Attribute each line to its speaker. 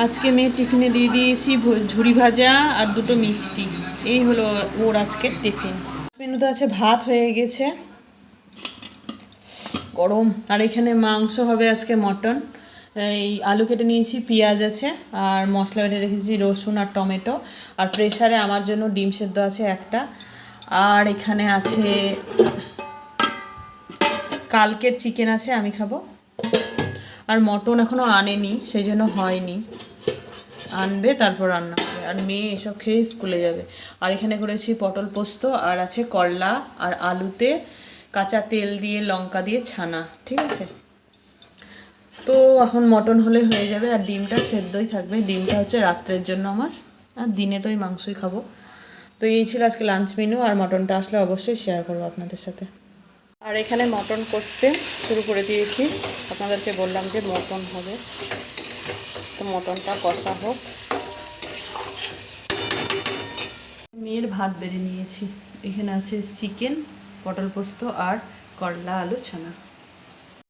Speaker 1: আজকে মেয়ের টিফিনে দিয়ে দিয়েছি ঝুড়ি ভাজা আর দুটো মিষ্টি। এই হলো ওর আজকের টিফিন। মেনুতে আছে ভাত হয়ে গেছে। গরম। আর এখানে মাংস হবে আজকে মটন। এই আলু কেটে নিয়েছি, পেঁয়াজ আছে, আর মশলা বেটে রেখেছি রসুন আর টমেটো। আর প্রেসারে আমার জন্য ডিম সেদ্ধ আছে একটা। আর এখানে আছে কালকের চিকেন আছে, আমি খাব। আর মটন এখনও আনেনি সেই জন্য হয়নি। আনবে, তারপর রান্না হবে। আর মেয়ে এসব খেয়ে স্কুলে যাবে। আর এখানে করেছি পটল পোস্ত, আর আছে করলা, আর আলুতে কাঁচা তেল দিয়ে, লঙ্কা দিয়ে ছানা, ঠিক আছে? তো এখন মটন হলে হয়ে যাবে, আর ডিমটা সেদ্ধই থাকবে। ডিমটা হচ্ছে রাত্রের জন্য আমার, আর দিনে তো ওই মাংসই খাব। তো এই ছিল আজকে লাঞ্চ মেনু আর মটনটা আসলে অবশ্যই শেয়ার করব আপনাদের সাথে। আর এখানে মটন কষতে শুরু করে দিয়েছি। আপনাদেরকে বললাম যে মটন হবে। তো মটনটা কষা হোক। মেয়ের ভাত বেড়ে নিয়েছি। এখানে আছে চিকেন, পটল পোস্ত আর করলা আলু ছানা।